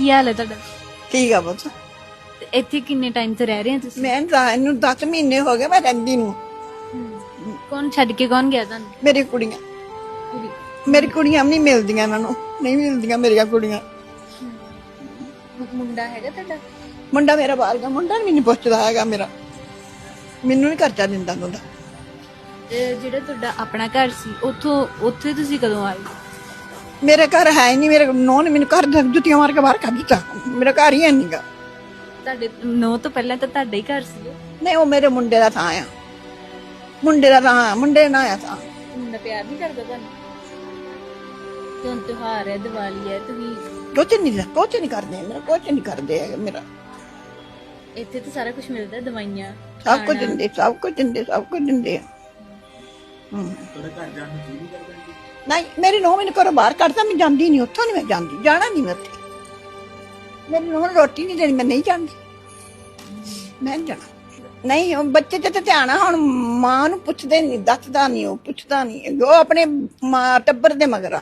ਕੀ ਹਾਲ ਹੈ ਤੁਹਾਡਾ? ਠੀਕ ਆ ਪੁੱਤ। ਤੇ ਇੱਥੇ ਕਿੰਨੇ ਟਾਈਮ ਤੋਂ ਰਹਿ ਰਹੇ ਹੋ ਤੁਸੀਂ? ਮੈਂ ਤਾਂ ਇਹਨੂੰ 10 ਮਹੀਨੇ ਹੋ ਗਏ ਮੈਂ ਰਹਿੰਦੀ ਨੂੰ। ਕੌਣ ਛੱਡ ਕੇ ਕੌਣ ਗਿਆ ਤੁਹਾਨੂੰ? ਮੇਰੀ ਕੁੜੀਆਂ। ਕੁੜੀ। ਮੇਰੀ ਕੁੜੀਆਂ ਵੀ ਨਹੀਂ ਮਿਲਦੀਆਂ ਇਹਨਾਂ ਨੂੰ। ਨਹੀਂ ਮਿਲਦੀਆਂ ਮੇਰੀਆਂ ਕੁੜੀਆਂ। ਮੁੰਡਾ ਹੈਗਾ ਤੁਹਾਡਾ? ਮੁੰਡਾ ਮੇਰਾ ਬਾਹਰ ਗਿਆ ਮੁੰਡਾ ਵੀ ਨਹੀਂ ਪੁੱਛਦਾ ਹੈਗਾ ਮੇਰਾ। ਮੈਨੂੰ ਨਹੀਂ ਖਰਚਾ ਦਿੰਦਾ ਹੁੰਦਾ ਜਿਹੜਾ ਤੁਹਾਡਾ ਆਪਣਾ ਘਰ ਸੀ ਉੱਥੋਂ ਉੱਥੇ ਤੁਸੀਂ ਕਦੋਂ ਆਏ? ਮੇਰੇ ਘਰ ਹੈ ਹੀ ਨਹੀਂ ਮੇਰੇ ਨੌਂ ਨੇ ਮੈਨੂੰ ਘਰ ਦੇ ਜੁੱਤੀਆਂ ਮਾਰ ਕੇ ਬਾਹਰ ਕੱਢ ਦਿੱਤਾ ਮੇਰਾ ਘਰ ਹੀ ਹੈ ਨਹੀਂਗਾ ਤੁਹਾਡੇ ਨੌ ਤੋਂ ਪਹਿਲਾਂ ਤਾਂ ਤੁਹਾਡਾ ਹੀ ਘਰ ਸੀ। ਉਹ। ਨਹੀਂ ਉਹ ਮੇਰੇ ਮੁੰਡੇ ਦਾ ਥਾਂ ਆ ਮੁੰਡੇ ਦਾ ਥਾਂ ਮੁੰਡੇ ਨਾਲ ਆ ਥਾਂ ਮੁੰਡਾ ਪਿਆਰ ਨਹੀਂ ਕਰਦਾ ਤੁਹਾਨੂੰ? ਕਿਉਂ ਤਿਉਹਾਰ ਹੈ ਦੀਵਾਲੀ ਹੈ ਤੁਸੀਂ ਕੁਛ ਨਹੀਂ ਕੁਛ ਨਹੀਂ ਕਰਦੇ ਮੇਰਾ ਕੁਛ ਨਹੀਂ ਕਰਦੇ ਹੈਗੇ ਮੇਰਾ। ਇੱਥੇ ਤਾਂ ਸਾਰਾ ਕੁਝ ਮਿਲਦਾ ਦਵਾਈਆਂ ਸਭ ਕੁਝ ਦਿੰਦੇ ਸਭ ਕੁਝ ਦਿੰਦੇ ਸਭ ਕੁਝ ਦਿੰਦੇ ਆ। ਨਹੀਂ ਮੇਰੀ ਨੌਂ ਮੈਨੂੰ ਘਰੋਂ ਬਾਹਰ ਕੱਢਦਾ ਮੈਂ ਜਾਂਦੀ ਨਹੀਂ ਉੱਥੋਂ ਨਹੀਂ ਮੈਂ ਜਾਂਦੀ ਜਾਣਾ ਨਹੀਂ ਮੈਂ ਉੱਥੇ। ਮੇਰੀ ਨੂੰ ਰੋਟੀ ਨਹੀਂ ਦੇਣੀ ਮੈਂ ਨਹੀਂ ਜਾਂਦੀ। ਮੈਂ ਨਹੀਂ ਜਾਣਾ। ਨਹੀਂ ਉਹ ਬੱਚੇ ਤੇ ਤਾਂ ਧਿਆਨ ਆ ਹੁਣ ਮਾਂ ਨੂੰ ਪੁੱਛਦੇ ਨਹੀਂ ਦੱਸਦਾ ਨਹੀਂ ਉਹ ਪੁੱਛਦਾ ਨਹੀਂ ਉਹ ਆਪਣੇ ਮਾਂ ਟੱਬਰ ਦੇ ਮਗਰ ਆ।